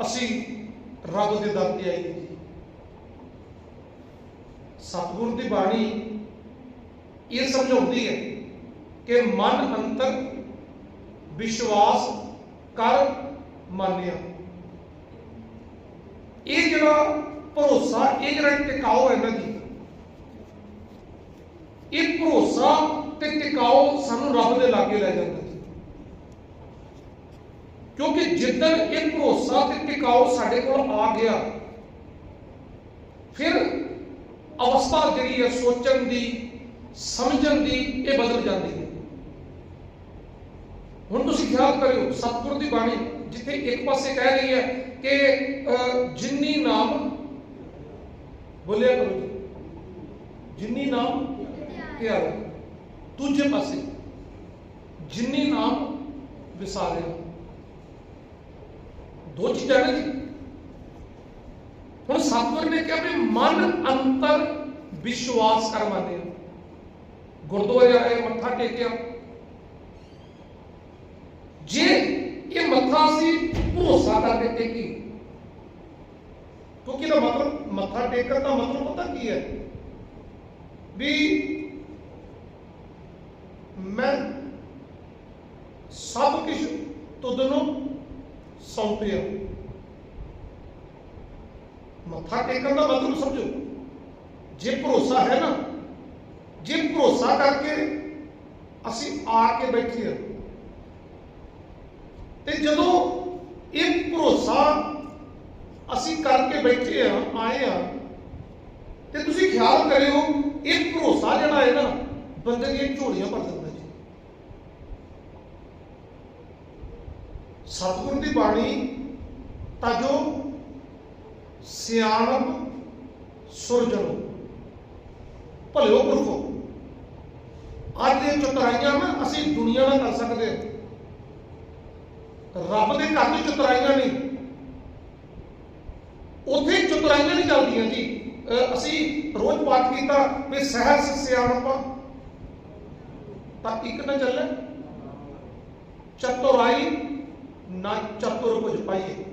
ਅਸੀਂ ਰੱਬ ਦੇ ਦਰ ਤੇ ਆਈਏ ਜੀ ਸਤਿਗੁਰ ਦੀ ਬਾਣੀ ਇਹ ਸਮਝਾਉਂਦੀ ਹੈ ਕਿ ਮਨ ਅੰਤਰ ਵਿਸ਼ਵਾਸ ਕਰ ਮੰਨਿਆ। ਇਹ ਜਿਹੜਾ ਭਰੋਸਾ, ਇਹ ਜਿਹੜਾ ਟਿਕਾਓ ਹੈ ਨਾ ਜੀ ਇਹ ਭਰੋਸਾ ਤੇ ਟਿਕਾਓ ਸਾਨੂੰ ਰੱਬ ਦੇ ਲਾਗੇ ਲੈ ਜਾਂਦਾ। ਕਿਉਂਕਿ ਜਿੱਦਣ ਇਹ ਭਰੋਸਾ ਤੇ ਟਿਕਾਓ ਸਾਡੇ ਕੋਲ ਆ ਗਿਆ, ਫਿਰ ਅਵਸਥਾ ਜਿਹੜੀ ਹੈ ਸੋਚਣ ਦੀ, ਸਮਝਣ ਦੀ, ਇਹ ਬਦਲ ਜਾਂਦੀ ਹੈ। ਹੁਣ ਤੁਸੀਂ ਖਿਆਲ ਕਰਿਓ, ਸਤਿਗੁਰ ਦੀ ਬਾਣੀ ਜਿੱਥੇ ਇੱਕ ਪਾਸੇ ਕਹਿ ਰਹੀ ਹੈ ਕਿ ਜਿੰਨੀ ਨਾਮ ਬੋਲਿਆ ਕਰੋ ਜੀ। ਜਿੰਨੀ ਨਾਮ ਧਿਆਇਆ ਦੂਜੇ ਪਾਸੇ, ਜਿੰਨੀ ਨਾਮ ਵਿਸਾਰਿਆ ਦੋ ਚੀਜ਼ਾਂ ਨੇ ਜੀ ਹੁਣ ਸਤਿਗੁਰ ਨੇ ਕਿਹਾ ਵੀ ਮਨ ਅੰਤਰ ਵਿਸ਼ਵਾਸ ਕਰ ਮੰਨਿਆ ਗੁਰਦੁਆਰੇ ਆਏ ਮੱਥਾ ਟੇਕਿਆ ਜੇ ਇਹ ਮੱਥਾ ਸੀ ਭਰੋਸਾ ਕਰਕੇ ਟੇਕੀ ਕਿਉਂਕਿ ਇਹਦਾ ਮਤਲਬ ਮੱਥਾ ਟੇਕਣ ਦਾ ਮਤਲਬ ਪਤਾ ਕੀ ਹੈ ਵੀ ਮੈਂ ਸਭ ਕੁਝ ਤੁਧ ਨੂੰ ਸੌਂਪਿਆ ਮੱਥਾ ਟੇਕਣ ਦਾ ਮਤਲਬ ਸਮਝੋ, ਜੇ ਭਰੋਸਾ ਹੈ ਨਾ, ਜੇ ਭਰੋਸਾ ਕਰਕੇ ਅਸੀਂ ਆ ਕੇ ਬੈਠੇ ਹਾਂ, ਤੇ ਜਦੋਂ ਇਹ ਭਰੋਸਾ ਅਸੀਂ ਕਰਕੇ ਬੈਠੇ ਆ ਆਏ ਆ ਤੇ ਤੁਸੀਂ ਖਿਆਲ ਕਰਿਓ ਇਹ ਭਰੋਸਾ ਜਿਹੜਾ ਹੈ ਨਾ, ਬੰਦੇ ਦੀਆਂ ਝੋਲੀਆਂ ਭਰ ਦਿੰਦਾ ਜੀ ਸਤਿਗੁਰ ਦੀ ਬਾਣੀ ਤਾਂ ਜੋ ਸਿਆਣਪ ਸੁਰਜਣੋ। ਭਲਿਓ ਪੁਰਖੋ, ਅੱਜ ਦੀਆਂ ਚਤੁਰਾਈਆਂ ਨਾ ਅਸੀਂ ਦੁਨੀਆ ਨਾਲ ਕਰ ਸਕਦੇ ਰੱਬ ਦੇ ਘਰ ਦੀ ਚਤੁਰਾਈਆਂ ਨਹੀਂ। ਉੱਥੇ ਚਤਰਾਈਆਂ ਨਹੀਂ ਚੱਲਦੀਆਂ ਜੀ। ਅਸੀਂ ਰੋਜ਼ ਪਾਠ ਕੀਤਾ ਵੀ ਸਹਿਸ ਸਿਆਣਪ ਤਾਂ ਇੱਕ ਨਾ ਚੱਲੇ। ਚਤੁਰਾਈ ਨਾ ਚਤੁਰ ਕੁਝ ਪਾਈਏ।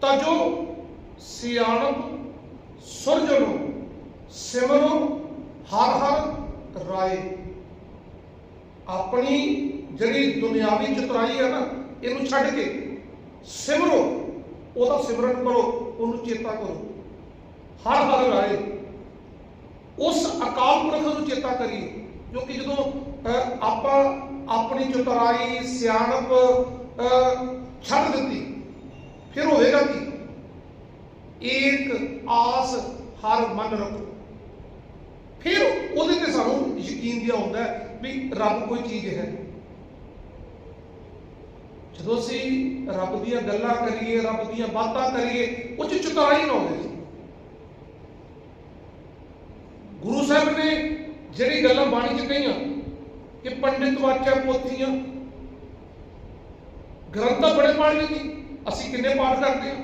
ਤਾਂ ਜੋ ਸਿਆਣਪ, ਸੁਰਜਣੋ ਸਿਮਰੋ ਹਰ ਹਰ ਰਾਏ। ਆਪਣੀ ਜਿਹੜੀ ਦੁਨਿਆਵੀ ਚਤੁਰਾਈ ਹੈ ਨਾ, ਇਹਨੂੰ ਛੱਡ ਕੇ ਸਿਮਰੋ, ਉਹਦਾ ਸਿਮਰਨ ਕਰੋ, ਉਹਨੂੰ ਚੇਤਾ ਕਰੋ। ਹਰ ਹਰ ਰਾਏ। ਉਸ ਅਕਾਲ ਪੁਰਖ ਨੂੰ ਚੇਤਾ ਕਰੀਏ। ਕਿਉਂਕਿ ਜਦੋਂ ਅਹ, ਆਪਾਂ ਆਪਣੀ ਚਤੁਰਾਈ ਸਿਆਣਪ ਅਹ, ਛੱਡ ਦਿੱਤੀ ਫਿਰ ਹੋਵੇਗਾ ਕੀ? ਏਕ ਆਸ ਹਰ ਮਨ ਰੱਖੋ। ਫਿਰ ਉਹਦੇ ਤੇ ਸਾਨੂੰ ਯਕੀਨ ਜਿਹਾ ਹੁੰਦਾ ਵੀ ਰੱਬ ਕੋਈ ਚੀਜ਼ ਹੈ। ਜਦੋਂ ਅਸੀਂ ਰੱਬ ਦੀਆਂ ਗੱਲਾਂ ਕਰੀਏ ਰੱਬ ਦੀਆਂ ਬਾਤਾਂ ਕਰੀਏ ਉਹ ਚ ਚੁਤਾਈ ਨਾ ਹੋਵੇ। ਗੁਰੂ ਸਾਹਿਬ ਨੇ ਜਿਹੜੀ ਗੱਲਾਂ ਬਾਣੀ ਚ ਕਹੀਆਂ, ਕਿ ਪੰਡਿਤ ਵਾਚਾ ਪੋਥੀਆਂ। ਗ੍ਰੰਥ ਤਾਂ ਬੜੇ ਪੜ੍ਹ ਜੀ ਅਸੀਂ ਕਿੰਨੇ ਪਾਠ ਕਰਦੇ ਹਾਂ?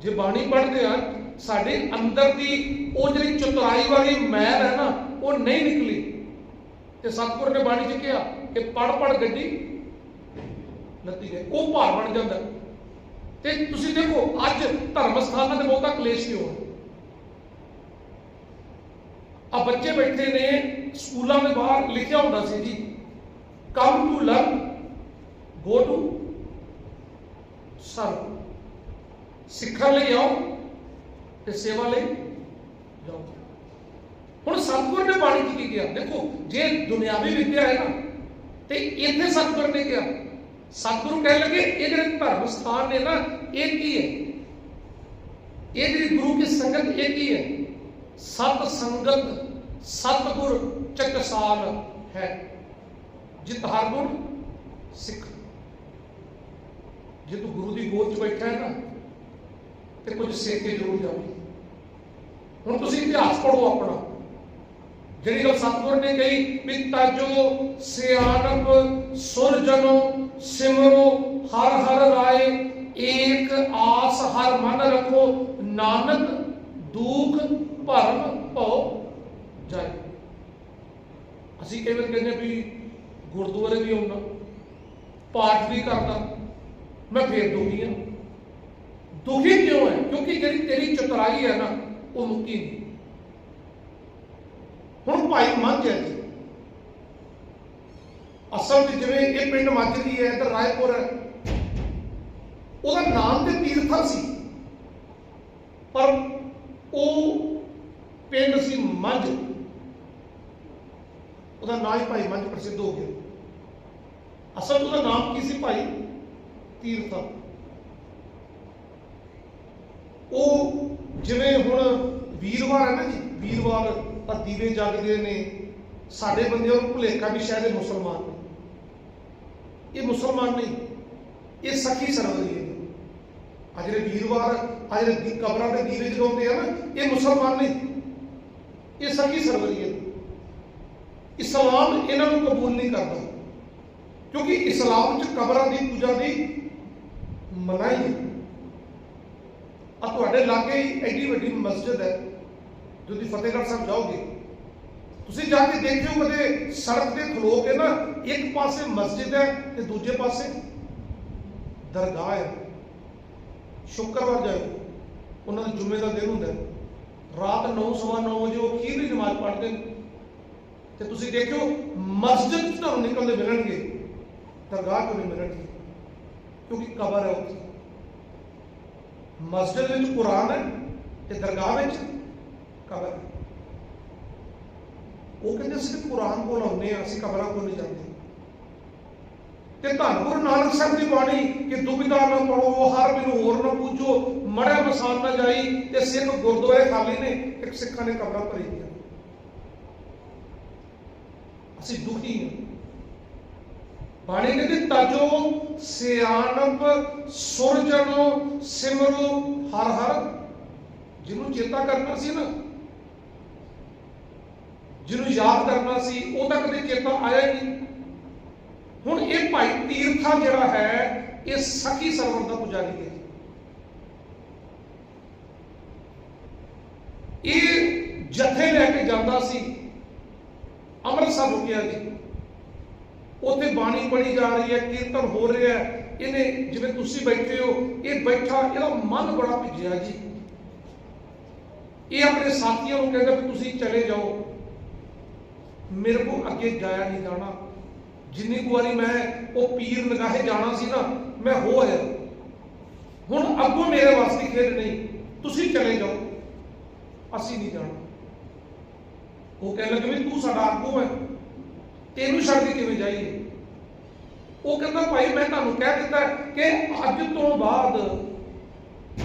ਜੇ ਬਾਣੀ ਪੜ੍ਹਦੇ ਹਾਂ ਸਾਡੇ ਅੰਦਰ ਦੀ ਉਹ ਜਿਹੜੀ ਚਤੁਰਾਈ ਵਾਲੀ ਮਹਿਰ ਹੈ ਨਾ, ਉਹ ਨਹੀਂ ਨਿਕਲੀ। ਤੇ ਸਤਿਗੁਰ ਨੇ ਬਾਣੀ ਚ ਕਿਹਾ ਕਿ ਪੜ ਪੜ ਗੱਡੀ ਲੱਤੀ ਗਈ, ਉਹ ਭਾਰ ਬਣ ਜਾਂਦਾ। ਤੇ ਤੁਸੀਂ ਦੇਖੋ, ਅੱਜ ਧਰਮ ਸਥਾਨਾਂ ਤੇ ਬਹੁਤਾ ਕਲੇਸ਼ ਕਿਉਂ ਹੈ ਆ ਬੱਚੇ ਬੈਠੇ ਨੇ, ਸਕੂਲਾਂ ਦੇ ਬਾਹਰ ਲਿਖਿਆ ਹੁੰਦਾ ਸੀ ਜੀ come to learn go to serve ਸਿੱਖਣ ਲਈ ਆਓ ਤੇ ਸੇਵਾ ਲਈ ਜਾਓ। ਹੁਣ ਸਤਿਗੁਰ ਨੇ ਬਾਣੀ ਚ ਕੀ ਕਿਹਾ? ਦੇਖੋ, ਜੇ ਦੁਨਿਆਵੀ ਵਿਦਿਆ ਹੈ ਨਾ, ਤੇ ਇੱਥੇ ਸਤਿਗੁਰ ਨੇ ਕਿਹਾ। ਸਤਿਗੁਰੂ ਕਹਿਣ ਲੱਗੇ, ਇਹ ਜਿਹੜੇ ਧਰਮ ਸਥਾਨ ਨੇ ਨਾ, ਇਹ ਕੀ ਹੈ? ਇਹ ਜਿਹੜੀ ਗੁਰੂ ਕੀ ਸੰਗਤ, ਇਹ ਕੀ ਹੈ? ਸਤ ਸੰਗਤ, ਸਤਿਗੁਰ ਚਕਸਾਲ ਹੈ। ਜਿਤ ਹਰ ਗੁਣ, ਸਿੱਖ। ਜੇ ਤੂੰ ਗੁਰੂ ਦੀ ਗੋਦ 'ਚ ਬੈਠਾ ਹੈ ਨਾ, ਤੇ ਕੁਝ ਸਿੱਖ ਕੇ ਜ਼ਰੂਰ ਜਾਵੇ। ਹੁਣ ਤੁਸੀਂ ਇਤਿਹਾਸ ਪੜ੍ਹੋ ਆਪਣਾ। ਜਿਹੜੀ ਗੱਲ ਸਤਿਗੁਰ ਨੇ ਕਹੀ ਵੀ ਤਾਜੋ ਸਿਆਣਪ, ਸੁਰਜਨੋ, ਸਿਮਰੋ, ਹਰ ਹਰ ਰਾਏ, ਏਕ ਆਸ ਹਰ ਮਨ ਰੱਖੋ, ਨਾਨਕ, ਦੂਖ ਭਰਮ ਭਉ ਜਾਏ ਅਸੀਂ ਕਈ ਵਾਰ ਕਹਿੰਦੇ ਵੀ ਗੁਰਦੁਆਰੇ ਵੀ ਆਉਣਾ ਪਾਠ ਵੀ ਕਰਦਾ, ਮੈਂ ਫੇਰ ਦੁਖੀ ਹਾਂ ਦੁਖੀ ਕਿਉਂ ਹੈ ਕਿਉਂਕਿ ਜਿਹੜੀ ਤੇਰੀ ਚਤੁਰਾਈ ਹੈ ਨਾ, ਉਹ ਮੁੱਕੀ ਨਹੀਂ। ਹੁਣ ਭਾਈ ਮੰਝ ਹੈ ਜੀ। ਅਸਲ ਵਿੱਚ ਜਿਵੇਂ ਇਹ ਪਿੰਡ ਮਾਜਰੀ ਹੈ ਇੱਧਰ ਰਾਏਪੁਰ ਹੈ। ਉਹਦਾ ਨਾਮ ਤੇ ਤੀਰਥਾ ਸੀ। ਪਰ ਉਹ ਪਿੰਡ ਸੀ ਮੰਝ। ਉਹਦਾ ਨਾਂ ਹੀ ਭਾਈ ਮੰਝ ਪ੍ਰਸਿੱਧ ਹੋ ਗਿਆ। ਅਸਲ ਉਹਦਾ ਨਾਮ ਕੀ ਸੀ ਭਾਈ? ਤੀਰਥਾ। ਉਹ ਜਿਵੇਂ ਹੁਣ ਵੀਰਵਾਰ ਹੈ ਨਾ ਜੀ, ਵੀਰਵਾਰ ਤਾਂ ਦੀਵੇ ਜਗਦੇ ਨੇ। ਸਾਡੇ ਬੰਦਿਆਂ ਨੂੰ ਭੁਲੇਖਾ ਵੀ ਸ਼ਾਇਦ ਇਹ ਮੁਸਲਮਾਨ ਨੇ। ਇਹ ਮੁਸਲਮਾਨ ਨਹੀਂ, ਇਹ ਸਖੀ ਸਰਵਰੀ ਹੈ। ਆ ਜਿਹੜੇ ਵੀਰਵਾਰ ਆ ਜਿਹੜੇ ਕਬਰਾਂ ਤੇ ਦੀਵੇ ਜਗਾਉਂਦੇ ਆ ਨਾ, ਇਹ ਮੁਸਲਮਾਨ ਨਹੀਂ। ਇਹ ਸਖੀ ਸਰਵਰੀ ਹੈ ਇਸਲਾਮ ਇਹਨਾਂ ਨੂੰ ਕਬੂਲ ਨਹੀਂ ਕਰਦਾ। ਕਿਉਂਕਿ ਇਸਲਾਮ 'ਚ ਕਬਰਾਂ ਦੀ, ਪੂਜਾ ਦੀ ਮਨਾਹੀ ਹੈ। ਆ ਤੁਹਾਡੇ ਲਾਗੇ ਹੀ ਐਡੀ ਵੱਡੀ ਮਸਜਿਦ ਹੈ ਜੋ ਤੁਸੀਂ ਫਤਿਹਗੜ੍ਹ ਸਾਹਿਬ ਜਾਓਗੇ। ਤੁਸੀਂ ਜਾ ਕੇ ਦੇਖਿਓ ਕਦੇ ਸੜਕ ਤੇ ਖਲੋ ਕੇ ਨਾ, ਇੱਕ ਪਾਸੇ ਮਸਜਿਦ ਹੈ ਤੇ ਦੂਜੇ ਪਾਸੇ ਦਰਗਾਹ ਹੈ। ਸ਼ੁੱਕਰਵਾਰ ਜਾਓ ਉਹਨਾਂ ਦਾ ਜੁਮੇ ਦਾ ਦਿਨ ਹੁੰਦਾ ਹੈ। ਰਾਤ 9:30 ਵਜੇ ਉਹ ਅਖੀਰਲੀ ਨਮਾਜ਼ ਪੜ੍ਹਦੇ ਨੇ। ਤੇ ਤੁਸੀਂ ਦੇਖਿਓ, ਮਸਜਿਦ 'ਚ ਤੁਹਾਨੂੰ ਨਿਕਲਦੇ ਮਿਲਣਗੇ, ਦਰਗਾਹ ਤੋਂ ਨਹੀਂ ਮਿਲਣਗੇ, ਕਿਉਂਕਿ ਕਬਰ ਹੈ ਉੱਥੇ। ਮਸਜਿਦ ਵਿੱਚ ਕੁਰਾਨ ਹੈ ਤੇ ਦਰਗਾਹ ਵਿੱਚ ਕਬਰ ਹੈ। ਉਹ ਕਹਿੰਦੇ ਸਿਰਫ ਕੁਰਾਨ ਕੋਲ ਆਉਂਦੇ ਆ ਅਸੀਂ ਕਬਰਾਂ ਕੋਲ ਨਹੀਂ ਜਾਂਦੇ। ਤੇ ਧੰਨ ਗੁਰੂ ਨਾਨਕ ਸਾਹਿਬ ਦੀ ਬਾਣੀ ਕਿ ਦੁਬਿਧਾ ਨਾ ਪੜੋ ਹਰ ਮੈਨੂੰ ਹੋਰ ਨਾ ਪੁੱਛੋ ਮੜਾ ਮਸਾਨ ਨਾ ਜਾਈ ਤੇ ਸਿੱਖ ਗੁਰਦੁਆਰੇ ਖਾਲੀ ਨੇ, ਇੱਕ ਸਿੱਖਾਂ ਨੇ ਕਬਰਾਂ ਭਰੀ ਦੀਆਂ ਅਸੀਂ ਦੁਖੀ ਹਾਂ ਬਾਣੀ ਕਹਿੰਦੀ, ਤਜੋ ਸਿਆਣਪ ਸੁਰਜਨੋ ਸਿਮਰੋ, ਹਰ ਹਰ। ਜਿਹਨੂੰ ਚੇਤਾ ਕਰਨਾ ਸੀ ਨਾ, ਜਿਹਨੂੰ ਯਾਦ ਕਰਨਾ ਸੀ, ਉਹ ਤਾਂ ਕਦੇ ਚੇਤਾ ਆਇਆ ਹੀ ਨਹੀਂ। ਹੁਣ ਇਹ ਭਾਈ ਤੀਰਥਾ ਜਿਹੜਾ ਹੈ, ਇਹ ਸਖੀ ਸਰਵਰ ਦਾ ਪੁਜਾਰੀ ਹੈ ਇਹ ਜਥੇ ਲੈ ਕੇ ਜਾਂਦਾ ਸੀ, ਅੰਮ੍ਰਿਤਸਰ ਰੁਕਿਆ ਜੀ। ਉੱਥੇ ਬਾਣੀ ਪੜੀ ਜਾ ਰਹੀ ਹੈ, ਕੀਰਤਨ ਹੋ ਰਿਹਾ ਹੈ। ਇਹਨੇ ਜਿਵੇਂ ਤੁਸੀਂ ਬੈਠੇ ਹੋ, ਇਹ ਬੈਠਾ, ਇਹਦਾ ਮਨ ਬੜਾ ਭਿੱਜਿਆ ਜੀ। ਇਹ ਆਪਣੇ ਸਾਥੀਆਂ ਨੂੰ ਕਹਿੰਦਾ ਵੀ ਤੁਸੀਂ ਚਲੇ ਜਾਓ। ਮੇਰੇ ਕੋਲ ਅੱਗੇ ਜਾਇਆ ਨਹੀਂ ਜਾਣਾ। ਜਿੰਨੀ ਕੁ ਵਾਰੀ ਮੈਂ ਉਹ ਪੀਰ ਲਗਾਹੇ ਜਾਣਾ ਸੀ ਨਾ, ਮੈਂ ਹੋ ਆਇਆ। ਹੁਣ ਅੱਗੋਂ ਮੇਰੇ ਵਾਸਤੇ ਖੇਡ ਨਹੀਂ। ਤੁਸੀਂ ਚਲੇ ਜਾਓ। ਅਸੀਂ ਨਹੀਂ ਜਾਣਾ। ਉਹ ਕਹਿਣ ਲੱਗੇ ਵੀ ਤੂੰ ਸਾਡਾ ਆਗੂ ਹੈ। ਤੈਨੂੰ ਛੱਡ ਕੇ ਕਿਵੇਂ ਜਾਈਏ? ਉਹ ਕਹਿੰਦਾ, ਭਾਈ, ਮੈਂ ਤੁਹਾਨੂੰ ਕਹਿ ਦਿੱਤਾ ਕਿ ਅੱਜ ਤੋਂ ਬਾਅਦ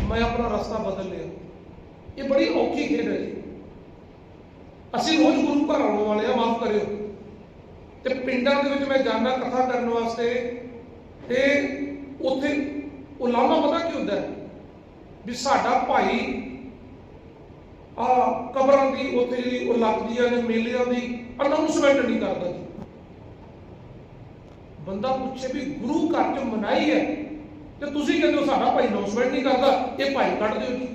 ਮੈਂ ਆਪਣਾ ਰਸਤਾ ਬਦਲ ਲਿਆ। ਇਹ ਬੜੀ ਔਖੀ ਖੇਡ ਹੈ ਜੀ। ਅਸੀਂ ਰੋਜ਼ ਗੁਰੂ ਘਰ ਆਉਣ ਵਾਲੇ ਆ, ਮਾਫ ਕਰਿਓ। ਤੇ ਪਿੰਡਾਂ ਦੇ ਵਿੱਚ ਮੈਂ ਜਾਂਦਾ ਕਥਾ ਕਰਨ ਵਾਸਤੇ ਤੇ ਉੱਥੇ ਉਲਾਮਾ ਪਤਾ ਕੀ ਹੁੰਦਾ ਵੀ ਸਾਡਾ ਭਾਈ ਆ ਕਬਰਾਂ ਦੀ, ਉੱਥੇ ਜਿਹੜੀ ਉਹ ਲੱਗਦੀਆਂ ਨੇ ਮੇਲਿਆਂ ਦੀ ਅਨਾਉਂਸਮੈਂਟ ਨਹੀਂ ਕਰਦਾ ਜੀ। ਬੰਦਾ ਪੁੱਛੇ ਵੀ ਗੁਰੂ ਘਰ ਚ ਮਨਾਈ ਹੈ, ਤੇ ਤੁਸੀਂ ਕਹਿੰਦੇ ਹੋ ਸਾਡਾ ਭਾਈ ਅਨਾਉਂਸਮੈਂਟ ਨਹੀਂ ਕਰਦਾ, ਇਹ ਭਾਈ ਕੱਢ ਦਿਓ ਜੀ।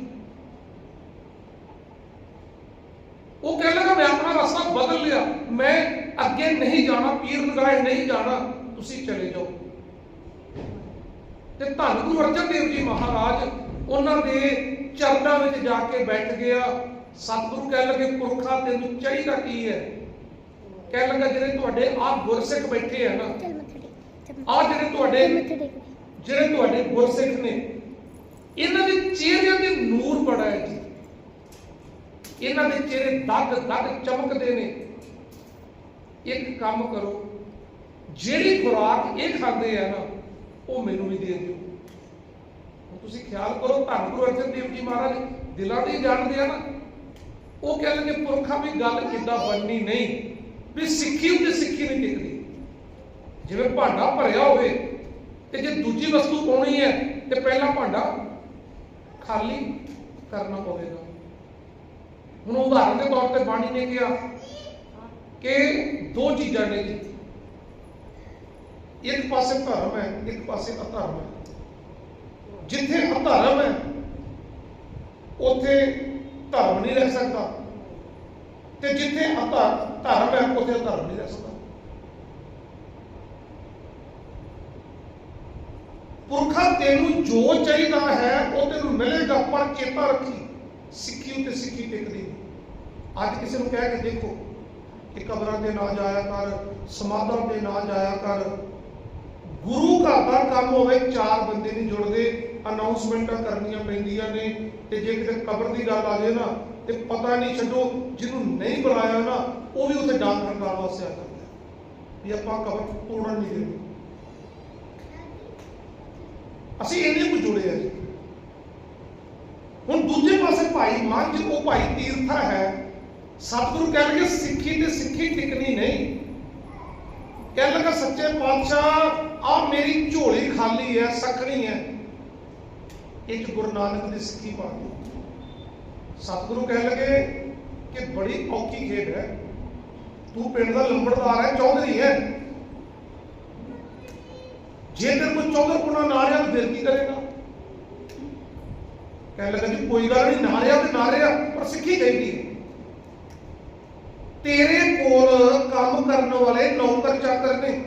ਉਹ ਕਹਿ ਲਗਾ ਮੈਂ ਆਪਣਾ ਰਸਤਾ ਬਦਲ ਲਿਆ, ਮੈਂ ਅੱਗੇ ਨਹੀਂ ਜਾਣਾ, ਪੀਰ ਲਗਾਏ ਨਹੀਂ ਜਾਣਾ, ਤੁਸੀਂ ਚਲੇ ਜਾਓ। ਤੇ ਧੰਨ ਗੁਰੂ ਅਰਜਨ ਦੇਵ ਜੀ ਮਹਾਰਾਜ, ਉਹਨਾਂ ਦੇ ਚਰਨਾਂ ਵਿੱਚ ਜਾ ਕੇ ਬੈਠ ਗਿਆ ਸਤਿਗੁਰੂ ਕਹਿ ਲਗੇ ਪੁਰਖਾ ਤੈਨੂੰ ਚਾਹੀਦਾ ਕੀ ਹੈ? ਕਹਿ ਲਗਾ ਜਿਹੜੇ ਤੁਹਾਡੇ ਆਪ ਗੁਰਸਿੱਖ ਬੈਠੇ ਆ ਨਾ ਆ ਜਿਹੜੇ ਤੁਹਾਡੇ ਜਿਹੜੇ ਤੁਹਾਡੇ ਗੁਰਸਿੱਖ ਨੇ ਇਹਨਾਂ ਦੇ ਚਿਹਰਿਆਂ ਤੇ ਨੂਰ ਬੜਾ ਹੈ ਜੀ। ਇਹਨਾਂ ਦੇ ਚਿਹਰੇ ਦਗ ਦਗ ਚਮਕਦੇ ਨੇ। ਇੱਕ ਕੰਮ ਕਰੋ ਜਿਹੜੀ ਖੁਰਾਕ ਇਹ ਖਾਂਦੇ ਆ ਨਾ ਉਹ ਮੈਨੂੰ ਵੀ ਦੇ ਦਿਓ। ਤੁਸੀਂ ਖਿਆਲ ਕਰੋ ਧੰਨ ਗੁਰੂ ਅਰਜਨ ਦੇਵ ਜੀ ਮਹਾਰਾਜ ਦਿਲਾਂ ਦੀ ਜਾਣਦੇ ਆ ਨਾ। ਉਹ ਕਹਿੰਦੇ ਕਿ ਪੁਰਖਾਂ ਵੀ ਗੱਲ ਕਿੱਦਾਂ ਬਣਨੀ ਨਹੀਂ, ਵੀ ਸਿੱਖੀ ਉੱਤੇ ਸਿੱਖੀ ਨਹੀਂ ਟਿਕਦੀ। ਜਿਵੇਂ ਭਾਂਡਾ ਭਰਿਆ ਹੋਵੇ ਤੇ ਜੇ ਦੂਜੀ ਵਸਤੂ ਪਾਉਣੀ ਹੈ, ਤੇ ਪਹਿਲਾਂ ਭਾਂਡਾ ਖਾਲੀ ਕਰਨਾ ਪਵੇਗਾ। ਹੁਣ ਉਦਾਹਰਨ ਦੇ ਤੌਰ ਤੇ ਬਾਣੀ ਨੇ ਕਿਹਾ ਕਿ ਦੋ ਚੀਜ਼ਾਂ ਨੇ ਇੱਕ ਪਾਸੇ ਧਰਮ ਹੈ, ਇੱਕ ਪਾਸੇ ਅਧਰਮ ਹੈ। ਜਿੱਥੇ ਅਧਰਮ ਹੈ, ਉੱਥੇ ਧਰਮ ਨਹੀਂ ਰਹਿ ਸਕਦਾ। ਤੇ ਜਿੱਥੇ ਅਧਰ ਧਰਮ ਹੈ, ਉੱਥੇ ਧਰਮ ਨਹੀਂ ਰਹਿ ਸਕਦਾ। ਪੁਰਖਾ ਤੈਨੂੰ ਜੋ ਚਾਹੀਦਾ ਹੈ, ਉਹ ਤੈਨੂੰ ਮਿਲੇਗਾ, ਪਰ ਚੇਤਾ ਰੱਖੀ। ਸਿੱਖੀ ਉਤੇ ਸਿੱਖੀ ਟਿਕਦੀ ਨਹੀਂ। ਅੱਜ ਕਿਸੇ ਨੂੰ ਕਹਿ ਕੇ ਦੇਖੋ ਕਿ ਕਬਰਾਂ ਤੇ ਨਾ ਜਾਇਆ ਕਰ, ਸਮਾਧਾਂ ਤੇ ਨਾ ਜਾਇਆ ਕਰ। ਗੁਰੂ ਘਰ ਦਾ ਕੰਮ ਹੋਵੇ, ਚਾਰ ਬੰਦੇ ਨਹੀਂ ਜੁੜਦੇ। ਅਨਾਉਂਸਮੈਂਟਾਂ ਕਰਨੀਆਂ ਪੈਂਦੀਆਂ ਨੇ ਤੇ ਜੇ ਕਿਤੇ ਕਬਰ ਦੀ ਗੱਲ ਆ ਜਾਏ ਨਾ, ਤੇ ਪਤਾ ਨਹੀਂ ਛੱਡੋ ਜਿਹਨੂੰ ਨਹੀਂ ਬੁਲਾਇਆ ਨਾ, ਉਹ ਵੀ ਉੱਥੇ ਡਾਂਗ ਖੜਕਾਉਣ ਵਾਸਤੇ ਆ ਜਾਂਦਾ ਵੀ ਆਪਾਂ ਕਬਰ ਤੋੜਨ ਨਹੀਂ ਦੇਣੀ। ਅਸੀਂ ਇੰਨੇ ਕੁ ਜੁੜੇ ਆ ਜੀ। ਹੁਣ ਦੂਜੇ ਪਾਸੇ ਭਾਈ ਮੰਝ ਉਹ ਭਾਈ ਤੀਰਥਾ ਹੈ। ਸਤਿਗੁਰੂ ਕਹਿਣਗੇ ਸਿੱਖੀ ਤੇ ਸਿੱਖੀ ਟਿਕਣੀ ਨਹੀਂ। ਕਹਿਣ ਲੱਗਾ, ਸੱਚੇ ਪਾਤਸ਼ਾਹ ਆ ਮੇਰੀ ਝੋਲੀ ਖਾਲੀ ਹੈ, ਸਖਣੀ ਹੈ। ਇੱਕ ਗੁਰੂ ਨਾਨਕ ਦੀ ਸਿੱਖੀ ਪਾ ਦਿਓ ਸਤਿਗੁਰੂ ਕਹਿਣ ਲੱਗੇ ਕਿ ਬੜੀ ਔਖੀ ਖੇਡ ਹੈ। ਤੂੰ ਪਿੰਡ ਦਾ ਲੰਬੜਦਾਰ ਹੈ, ਚੌਧਰੀ ਹੈ। ਜੇ ਤੇਰੇ ਕੋਲ ਚੌਧਰ ਪੁਣਾ ਨਾ ਰਿਹਾ ਤਾਂ ਫਿਰ ਕੀ ਕਰੇਗਾ? ਕਹਿਣ ਲੱਗਾ ਜੀ, ਕੋਈ ਗੱਲ ਨਹੀਂ ਨਾ ਰਿਹਾ ਤੇ ਨਾ ਰਿਹਾ ਪਰ ਸਿੱਖੀ ਚਾਹੀਦੀ ਤੇਰੇ ਕੋਲ ਕੰਮ ਕਰਨ ਵਾਲੇ ਨੌਕਰ ਚਾਕਰ ਨੇ।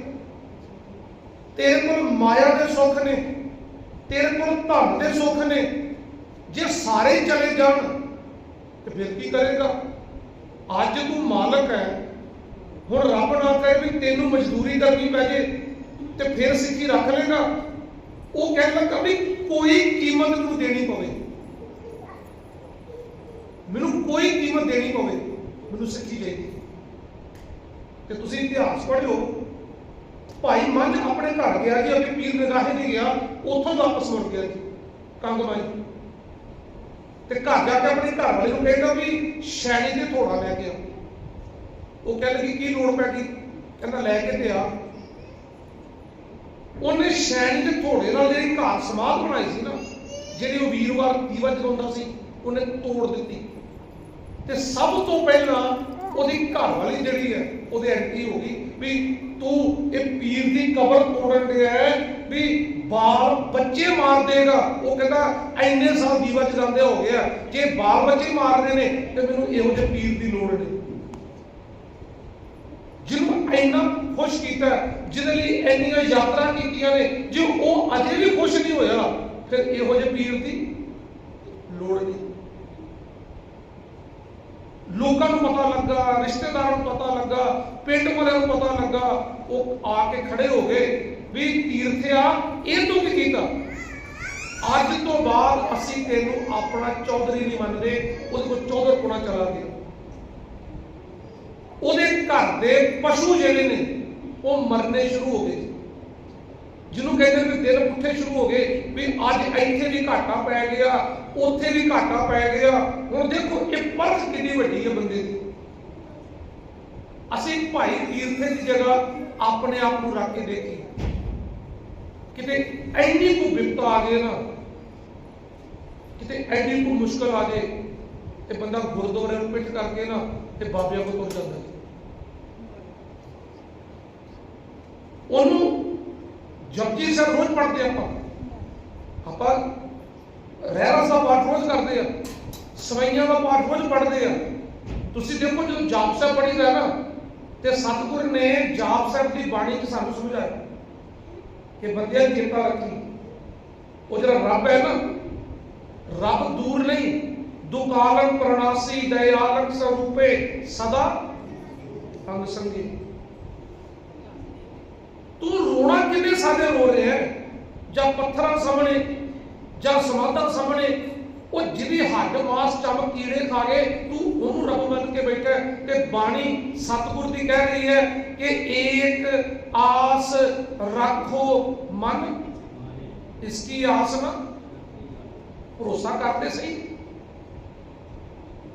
ਤੇਰੇ ਕੋਲ ਮਾਇਆ ਦੇ ਸੁੱਖ ਨੇ। ਤੇਰੇ ਕੋਲ ਧਨ ਦੇ ਸੁੱਖ ਨੇ। ਜੇ ਸਾਰੇ ਚਲੇ ਜਾਣ, ਤੇ ਫਿਰ ਕੀ ਕਰੇਗਾ? ਅੱਜ ਤੂੰ ਮਾਲਕ ਹੈ। ਹੁਣ ਰੱਬ ਨਾ ਕਹੇ ਵੀ ਤੈਨੂੰ ਮਜ਼ਦੂਰੀ ਦਾ ਕੀ ਪੈ ਜੇ, ਤੇ ਫਿਰ ਸਿੱਖੀ ਰੱਖ ਲੇਗਾ। ਉਹ ਕਹਿਣ ਲੱਗਾ ਵੀ ਕੋਈ ਕੀਮਤ ਨੂੰ ਦੇਣੀ ਪਵੇ। ਮੈਨੂੰ ਕੋਈ ਕੀਮਤ ਦੇਣੀ ਪਵੇ, ਮੈਨੂੰ ਸਿੱਖੀ ਦੇ ਤੇ ਤੁਸੀਂ ਇਤਿਹਾਸ ਪੜ੍ਹੋ ਭਾਈ ਮੰਝ ਆਪਣੇ ਘਰ ਗਿਆ ਜੀ ਆਪਣੇ ਪੀਰ ਨਿਗਾਹੇ ਨਹੀਂ ਗਿਆ, ਉੱਥੋਂ ਵਾਪਸ ਮੁੜ ਗਿਆ ਜੀ। ਕੰਗਮਾਈ ਤੇ ਘਰ ਜਾ ਕੇ ਆਪਣੇ ਘਰ ਵਾਲੇ ਨੂੰ ਕਹਿੰਦਾ ਵੀ ਸ਼ੈਣੀ ਤੇ ਥੋੜਾ ਲੈ ਕੇ ਆ ਉਹ ਕਹਿ ਲੱਗੀ, ਕੀ ਲੋੜ ਪੈ ਗਈ? ਕਹਿੰਦਾ, ਲੈ ਕੇ ਤੇ ਆ। ਉਹਨੇ ਸ਼ੈਣੀ ਦੇ ਥੋੜੇ ਨਾਲ ਜਿਹੜੀ ਘਰ ਸਮਾਧ ਬਣਾਈ ਸੀ ਨਾ, ਜਿਹੜੀ ਉਹ ਵੀਰਵਾਰ ਦੀਵਾ ਜਗਾਉਂਦਾ ਸੀ, ਉਹਨੇ ਤੋੜ ਦਿੱਤੀ। ਤੇ ਸਭ ਤੋਂ ਪਹਿਲਾਂ ਉਹਦੀ ਘਰ ਵਾਲੀ ਜਿਹੜੀ ਹੈ, ਉਹਦੇ ਐਂਟੀ ਹੋ ਗਈ ਵੀ ਤੂੰ ਇਹ ਪੀਰ ਦੀ ਕਬਰ ਤੋੜਨ ਡਿਆ ਵੀ ਬਾਲ ਬੱਚੇ ਮਾਰ ਦੇਗਾ। ਉਹ ਕਹਿੰਦਾ ਐਨੇ ਸਾਲ ਦੀਵਾ ਜਗਾਉਂਦੇ ਹੋ ਗਿਆ ਜੇ ਬਾਲ ਬੱਚੇ ਮਾਰਦੇ ਨੇ, ਤੇ ਮੈਨੂੰ ਇਹੋ ਜਿਹੇ ਪੀਰ ਦੀ ਲੋੜ ਨਹੀਂ। ਜਿਹਨੂੰ ਇੰਨਾ ਖੁਸ਼ ਕੀਤਾ, ਜਿਹਦੇ ਲਈ ਇੰਨੀਆਂ ਯਾਤਰਾ ਕੀਤੀਆਂ ਨੇ, ਜੇ ਉਹ ਅਜੇ ਵੀ ਖੁਸ਼ ਨਹੀਂ ਹੋਇਆ, ਫਿਰ ਇਹੋ ਜਿਹੇ ਪੀਰ ਦੀ ਲੋੜ ਨਹੀਂ। ਲੋਕਾਂ ਨੂੰ ਪਤਾ ਲੱਗਾ, ਰਿਸ਼ਤੇਦਾਰਾਂ ਨੂੰ ਪਤਾ ਲੱਗਾ, ਪਿੰਡ ਵਾਲਿਆਂ ਨੂੰ ਪਤਾ ਲੱਗਾ, ਉਹ ਆ ਕੇ ਖੜੇ ਹੋ ਗਏ ਵੀ ਤੀਰਥਿਆ ਇਹ ਤੂੰ ਕੀ ਕੀਤਾ? ਅੱਜ ਤੋਂ ਬਾਅਦ ਅਸੀਂ ਤੈਨੂੰ ਆਪਣਾ ਚੌਧਰੀ ਨਹੀਂ ਮੰਨਦੇ, ਉਹਦੇ ਕੋਲ ਚੌਧਰ ਪੁਣਾ ਚਲਾ ਗਿਆ ਉਹਦੇ ਘਰ ਦੇ ਪਸ਼ੂ ਜਿਹੜੇ ਨੇ, ਉਹ ਮਰਨੇ ਸ਼ੁਰੂ ਹੋ ਗਏ। ਜਿਹਨੂੰ ਕਹਿੰਦੇ ਨੇ ਵੀ ਦਿਨ ਪੁੱਠੇ ਸ਼ੁਰੂ ਹੋ ਗਏ, ਵੀ ਅੱਜ ਇੱਥੇ ਵੀ ਘਾਟਾ ਪੈ ਗਿਆ ਉੱਥੇ ਵੀ ਘਾਟਾ ਪੈ ਗਿਆ। ਹੁਣ ਦੇਖੋ ਇਹ ਪਰਖ ਕਿੰਨੀ ਵੱਡੀ ਹੈ ਬੰਦੇ ਦੀ। ਅਸੀਂ ਭਾਈ ਤੀਰਥੇ ਦੀ ਜਗ੍ਹਾ ਆਪਣੇ ਆਪ ਨੂੰ ਰੱਖ ਕੇ ਦੇਖੀ। ਕਿਤੇ ਐਨੀ ਕੋ ਵਿਪਤ ਆ ਗਏ ਨਾ, ਕਿਤੇ ਐਨੀ ਕੋ ਮੁਸ਼ਕਲ ਆ ਜੇ ਤੇ ਬੰਦਾ ਗੁਰਦੁਆਰੇ ਨੂੰ ਪਿੱਠ ਕਰਕੇ ਨਾ ਤੇ ਬਾਬਿਆਂ ਕੋਲ ਤੁਰ ਜਾਂਦਾ। ਉਹਨੂੰ ਜਪਜੀ ਸਾਹਿਬ ਰੋਜ਼ ਪੜ੍ਹਦੇ ਆਪਾਂ। ਆਪਾਂ ਰਹਿਰਾ ਸਾਹਿਬ ਪਾਠ ਰੋਜ਼ ਕਰਦੇ ਆ। ਸਵਈਆਂ ਦਾ ਪਾਠ ਰੋਜ਼ ਪੜ੍ਹਦੇ ਆ। ਤੁਸੀਂ ਦੇਖੋ ਜਦੋਂ ਜਾਪ ਸਾਹਿਬ ਪੜ੍ਹੀਦਾ ਨਾ, ਤੇ ਸਤਿਗੁਰ ਨੇ ਜਾਪ ਸਾਹਿਬ ਦੀ ਬਾਣੀ ਚ ਸਾਨੂੰ ਸਮਝਾਇਆ ਕਿ ਬੰਦਿਆਂ ਦੀ ਚੇਤਾ ਰੱਖੀ। ਉਹ ਜਿਹੜਾ ਰੱਬ ਹੈ ਨਾ, ਰੱਬ ਦੂਰ ਨਹੀਂ ਦੁਕਾਲੰ ਪ੍ਰਣਾਸੀ ਦਇਆਲਕ ਸਰੂਪੇ, ਸਦਾ ਅੰਗ ਸੰਗੀ। ਤੂੰ ਰੋਣਾ ਕਿੰਨੇ ਸਾਡੇ ਰੋ ਰਿਹਾ ਜਾਂ ਪੱਥਰਾਂ ਸਾਹਮਣੇ ਜਾਂ ਸਮਾਧਾਂ ਸਾਹਮਣੇ, ਉਹ ਜਿਹਦੀ ਹੱਡ ਮਾਸ ਚਮ ਕੀੜੇ ਖਾ ਗਏ ਤੂੰ ਉਹਨੂੰ ਰੱਬ ਮੰਨ ਕੇ ਬੈਠਾ ਹੈ ਤੇ ਬਾਣੀ ਸਤਿਗੁਰ ਦੀ ਕਹਿ ਰਹੀ ਹੈ ਕਿ ਏਕ ਆਸ ਰੱਖੋ ਮਨ। ਇਸकी ਆਸ ਨਾ ਭਰੋਸਾ ਕਰਦੇ ਸਹੀ?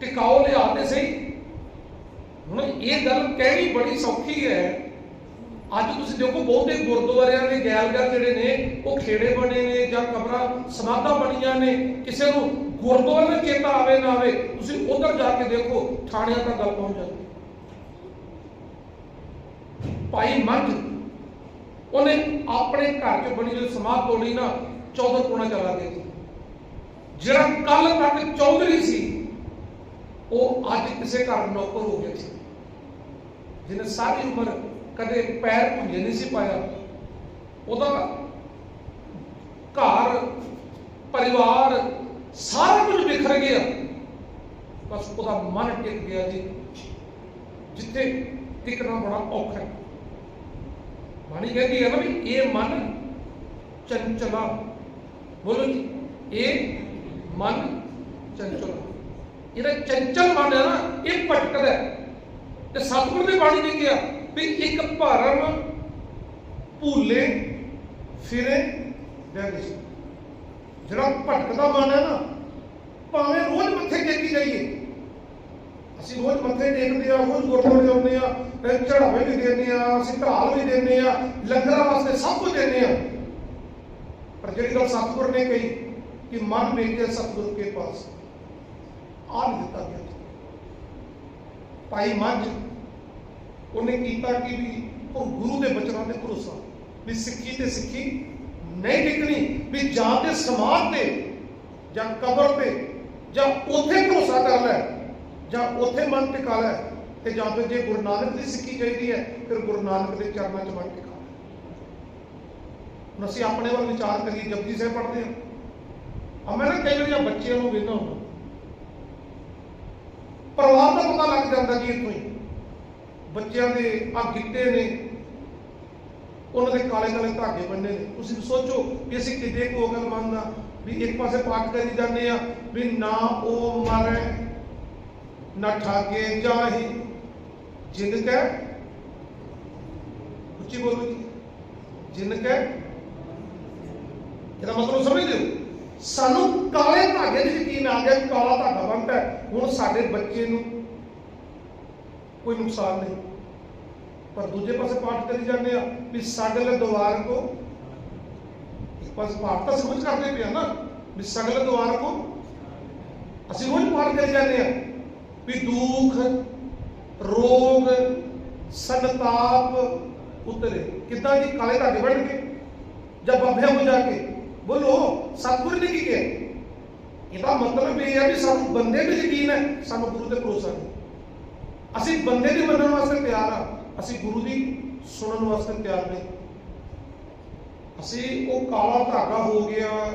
ਟਿਕਾਓ ਲਿਆਦੇ ਸਹੀ? ਹੁਣ ਇਹ ਗੱਲ ਕਹਿਣੀ ਬੜੀ ਸੌਖੀ ਹੈ ਅੱਜ ਤੁਸੀਂ ਦੇਖੋ ਬਹੁਤੇ ਗੁਰਦੁਆਰਿਆਂ ਦੇ ਗੈਲਗਰ ਜਿਹੜੇ ਨੇ, ਉਹ ਖੇੜੇ ਬਣੇ ਨੇ ਜਾਂ ਕਬਰਾਂ ਸਮਾਧਾਂ ਬਣੀਆਂ ਨੇ, ਕਿਸੇ ਨੂੰ ਗੁਰਦੁਆਰੇ ਦਾ ਚੇਤਾ ਆਵੇ ਨਾ ਆਵੇ, ਤੁਸੀਂ ਉਧਰ ਜਾ ਕੇ ਦੇਖੋ, ਥਾਣਿਆਂ ਤੱਕ ਗੱਲ ਪਹੁੰਚ ਜਾਂਦੀ। ਭਾਈ ਮੰਝ ਉਹਨੇ ਆਪਣੇ ਘਰ 'ਚ ਬਣੀ ਜਿਹੜੀ ਸਮਾਧ ਤੋੜੀ ਨਾ ਚੌਧਰ ਕੋਣਾ ਚਲਾ ਗਿਆ ਸੀ ਜਿਹੜਾ ਕੱਲ ਤੱਕ ਚੌਧਰੀ ਸੀ, ਉਹ ਅੱਜ ਕਿਸੇ ਘਰ ਨੌਕਰ ਹੋ ਗਿਆ ਸੀ। ਜਿਹਨੇ ਸਾਰੀ ਉਮਰ ਕਦੇ ਪੈਰ ਭੁੰਜੇ ਨਹੀਂ ਸੀ ਪਾਇਆ। ਉਹਦਾ ਘਰ, ਪਰਿਵਾਰ ਸਾਰਾ ਕੁਝ ਵਿਖਰ ਗਿਆ। ਬਸ ਉਹਦਾ ਮਨ ਟਿਕ ਗਿਆ ਜੀ। ਜਿੱਥੇ ਟਿਕਣਾ ਬੜਾ ਔਖਾ ਹੈ। ਬਾਣੀ ਕਹਿੰਦੀ ਹੈ ਨਾ ਵੀ ਇਹ ਮਨ ਚੰਚਲਾ। ਬੋਲੋ ਜੀ, ਇਹ ਮਨ ਚੰਚਲਾ। ਇਹਦਾ ਚੰਚਲ ਮਨ ਹੈ ਨਾ, ਇਹ ਭਟਕਦਾ ਹੈ। ਤੇ ਸਤਿਗੁਰ ਦੀ ਬਾਣੀ ਨੇ ਕਿਹਾ ਵੀ ਇੱਕ ਭਰਮ ਭੂਲੇ ਫਿਰੇ ਰਹਿੰਦੇ ਸੀ। ਜਿਹੜਾ ਭਟਕਦਾ ਮਨ ਹੈ ਨਾ, ਭਾਵੇਂ ਰੋਜ਼ ਮੱਥੇ ਟੇਕੀ ਜਾਈਏ, ਅਸੀਂ ਰੋਜ਼ ਮੱਥੇ ਟੇਕਦੇ ਆ ਰੋਜ਼ ਗੁਰਦੁਆਰੇ ਜਾਂਦੇ ਆ ਤੇ ਚੜਾਵੇ ਵੀ ਦਿੰਦੇ ਆ ਅਸੀਂ ਢਾਲ ਵੀ ਦਿੰਦੇ ਆ ਲੰਗਰਾਂ ਵਾਸਤੇ ਸਭ ਕੁਝ ਦਿੰਦੇ ਆ ਪਰ ਜਿਹੜੀ ਗੱਲ ਸਤਿਗੁਰ ਨੇ ਕਹੀ ਕਿ ਮਨ ਵੇਖੇ ਸਤਿਗੁਰ ਕੇ ਪਾਸ ਆ ਨਹੀਂ ਦਿੱਤਾ ਗਿਆ। ਭਾਈ ਮੱਝ ਉਹਨੇ ਕੀਤਾ ਕਿ ਵੀ? ਉਹ ਗੁਰੂ ਦੇ ਬਚਨਾਂ ਤੇ ਭਰੋਸਾ। ਵੀ ਸਿੱਖੀ ਤੇ ਸਿੱਖੀ ਨਹੀਂ ਟਿਕਣੀ। ਵੀ ਜਾਂ ਤੇ ਸਮਾਜ ਤੇ ਜਾਂ ਕਬਰ ਤੇ ਜਾਂ ਉੱਥੇ ਭਰੋਸਾ ਕਰ ਲੈ, ਜਾਂ ਉੱਥੇ ਮਨ ਟਿਕਾ ਲੈ ਤੇ ਜਾਂ ਫਿਰ ਜੇ ਗੁਰੂ ਨਾਨਕ ਦੀ ਸਿੱਖੀ ਚਾਹੀਦੀ ਹੈ, ਫਿਰ ਗੁਰੂ ਨਾਨਕ ਦੇ ਚਰਨਾਂ 'ਚ ਮਨ ਟਿਕਾ ਲੈ। ਹੁਣ ਅਸੀਂ ਆਪਣੇ ਵੱਲ ਵਿਚਾਰ ਕਰੀਏ, ਜਪਜੀ ਸਾਹਿਬ ਪੜ੍ਹਦੇ ਹਾਂ ਆ ਮੈਂ ਨਾ ਕਈ ਵਾਰੀ ਬੱਚਿਆਂ ਨੂੰ ਵੇਖਦਾ ਹੁੰਦਾ। ਪਰਿਵਾਰ ਦਾ ਪਤਾ ਲੱਗ ਜਾਂਦਾ ਜੀ ਇੱਥੋਂ ਹੀ। ਬੱਚਿਆਂ ਦੇ ਆ ਗਿੱਟੇ ਨੇ, ਉਹਨਾਂ ਦੇ ਕਾਲੇ ਕਾਲੇ ਧਾਗੇ ਬੰਨੇ ਨੇ। ਤੁਸੀਂ ਸੋਚੋ ਵੀ ਅਸੀਂ ਕਿਤੇ ਕੋ ਗੱਲ ਮੰਨਦਾ ਵੀ ਇੱਕ ਪਾਸੇ ਪਾਠ ਕਰੀ ਜਾਂਦੇ ਆ ਵੀ ਨਾ ਉਹ ਮਰੇ, ਨਾ ਠਾਗੇ ਜਾਹੀ। ਜਿਨ ਕੈ, ਉੱਚੀ ਬੋਲੋ ਜੀ। ਜਿਨ ਕੈ, ਇਹਦਾ ਮਤਲਬ ਸਮਝਦੇ ਹੋ ਸਾਨੂੰ ਕਾਲੇ ਧਾਗੇ ਦੀ ਯਕੀਨ ਆ? ਗਿਆ ਕਾਲਾ ਧਾਗਾ ਬਣਦਾ ਹੁਣ ਸਾਡੇ ਬੱਚੇ ਨੂੰ ਕੋਈ ਨੁਕਸਾਨ ਨਹੀਂ ਪਰ ਦੂਜੇ ਪਾਸੇ ਪਾਠ ਕਰੀ ਜਾਂਦੇ ਆ ਵੀ ਸਗਲ ਦੁਆਰ ਕੋ ਇੱਕ ਪਾਸੇ ਪਾਠ ਤਾਂ ਸਮਝ ਕਰਦੇ ਪਿਆ ਨਾ ਵੀ ਸਗਲ ਦੁਆਰ ਕੋ ਅਸੀਂ ਰੋਜ਼ ਪਾਠ ਕਰੀ ਜਾਂਦੇ ਆ ਵੀ ਦੁੱਖ ਰੋਗ ਸੰਤਾਪ ਉਤਰੇ ਕਿੱਦਾਂ ਜੀ ਕਾਲੇ ਧਾਗੇ ਬਣ ਕੇ ਜਾਂ ਬਾਬਿਆਂ ਕੋ ਜਾ ਕੇ ਬੋਲੋ ਸਤਿਗੁਰ ਨੇ ਕੀ ਕਿਹਾ ਇਹਦਾ ਮਤਲਬ ਇਹ ਹੈ ਵੀ ਸਾਨੂੰ ਬੰਦੇ ਤੇ ਯਕੀਨ ਹੈ ਸਾਨੂੰ ਗੁਰੂ ਤੇ ਭਰੋਸਾ ਨਹੀਂ ਅਸੀਂ ਬੰਦੇ ਦੀ ਮੰਨਣ ਵਾਸਤੇ ਤਿਆਰ ਆ। ਅਸੀਂ ਗੁਰੂ ਦੀ ਸੁਣਨ ਵਾਸਤੇ ਤਿਆਰ ਨਹੀਂ। ਅਸੀਂ ਉਹ ਕਾਲਾ ਧਾਗਾ ਹੋ ਗਿਆ।